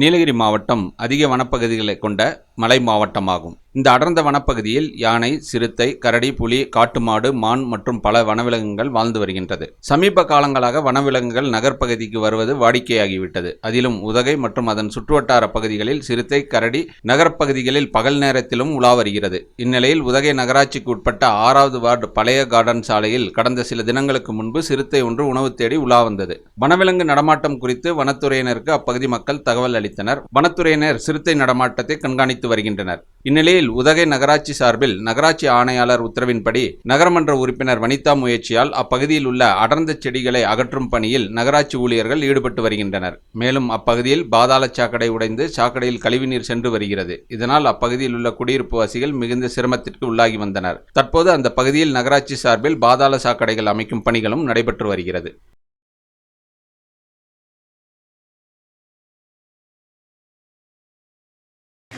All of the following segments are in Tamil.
நீலகிரி மாவட்டம் அதிக வனப்பகுதிகளை கொண்ட மலை மாவட்டமாகும். இந்த அடர்ந்த வனப்பகுதியில் யானை சிறுத்தை கரடி புலி காட்டுமாடு மான் மற்றும் பல வனவிலங்குகள் வாழ்ந்து வருகின்றது. சமீப காலங்களாக வனவிலங்குகள் நகர்ப்பகுதிக்கு வருவது வாடிக்கையாகிவிட்டது. அதிலும் உதகை மற்றும் அதன் சுற்றுவட்டார பகுதிகளில் சிறுத்தை கரடி நகர்ப்பகுதிகளில் பகல் நேரத்திலும் உலா வருகிறது. இந்நிலையில் உதகை நகராட்சிக்கு உட்பட்ட ஆறாவது வார்டு பழைய கார்டன் சாலையில் கடந்த சில தினங்களுக்கு முன்பு சிறுத்தை ஒன்று உணவு தேடி உலா வந்தது. வனவிலங்கு நடமாட்டம் குறித்து வனத்துறையினருக்கு அப்பகுதி மக்கள் தகவல் அளித்தனர். வனத்துறையினர் சிறுத்தை நடமாட்டத்தை கண்காணித்து வருகின்றனர். இந்நிலையில் உதகை நகராட்சி சார்பில் நகராட்சி ஆணையாளர் உத்தரவின்படி நகரமன்ற உறுப்பினர் வனிதா முயற்சியால் அப்பகுதியில் உள்ள அடர்ந்த செடிகளை அகற்றும் பணியில் நகராட்சி ஊழியர்கள் ஈடுபட்டு வருகின்றனர். மேலும் அப்பகுதியில் பாதாள சாக்கடை உடைந்து சாக்கடையில் கழிவுநீர் சென்று வருகிறது. இதனால் அப்பகுதியில் உள்ள குடியிருப்பு வாசிகள் மிகுந்த சிரமத்திற்கு உள்ளாகி வந்தனர். தற்போது அந்த பகுதியில் நகராட்சி சார்பில் பாதாள சாக்கடைகள் அமைக்கும் பணிகளும் நடைபெற்று வருகிறது.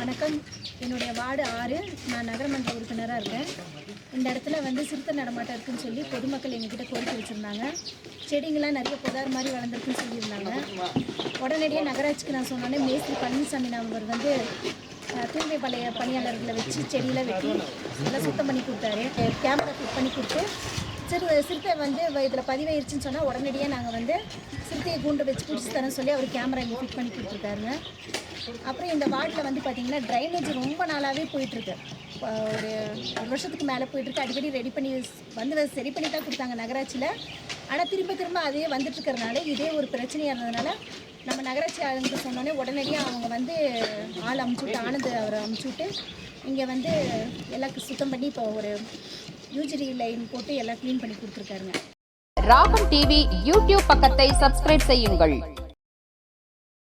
வணக்கம். என்னுடைய வார்டு ஆறு. நான் நகரமன்ற உறுப்பினராக இருக்கேன். இந்த இடத்துல வந்து சிறுத்தை நடமாட்டம் இருக்குன்னு சொல்லி பொதுமக்கள் எங்ககிட்ட கோரிக்கை வச்சுருந்தாங்க. செடிங்கெல்லாம் நிறைய புதார் மாதிரி வளர்ந்துருக்குன்னு சொல்லியிருந்தாங்க. உடனடியாக நகராட்சிக்கு நான் சொன்னோன்னே மேஸ்திரி பழனிசாமி அவர் வந்து தூய்மை பழைய பணியாளர்களை வச்சு செடியெல்லாம் வெட்டி எல்லாம் சுத்தம் பண்ணி கொடுத்தாரு. கேமரா ஃபிட் பண்ணி கொடுத்து சிறு சிறுத்தை வந்து இதில் பதிவாயிருச்சுன்னு சொன்னால் உடனடியாக நாங்கள் வந்து சிறுத்தையை கூண்டு வச்சு பிடிச்சி தரேன் சொல்லி அவர் கேமரா இங்கே ஃபிட் பண்ணி கொடுத்துருக்காருங்க. அப்புறம் இந்த வார்டில் வந்து பார்த்திங்கன்னா ட்ரைனேஜ் ரொம்ப நாளாகவே போயிட்டுருக்கு. ஒரு ஒரு வருஷத்துக்கு மேலே போயிட்டுருக்கு. அடிக்கடி ரெடி பண்ணி வந்து சரி பண்ணி தான் கொடுத்தாங்க நகராட்சியில். ஆனால் திரும்ப திரும்ப அதே வந்துட்டுருக்கறனால இதே ஒரு பிரச்சனையாக இருந்ததுனால நம்ம நகராட்சி ஆளுங்க சொன்னோன்னே உடனடியாக அவங்க வந்து ஆள் அமுச்சு விட்டு ஆனந்த் அவரை அமுச்சு விட்டு இங்கே வந்து எல்லாம் சுத்தம் பண்ணி இப்போ ஒரு யூஜரி லைன் போட்டு எல்லாம் க்ளீன் பண்ணி கொடுத்துருக்காருங்க. ராகம் டிவி யூடியூப் பக்கத்தை சப்ஸ்கிரைப் செய்யுங்கள்.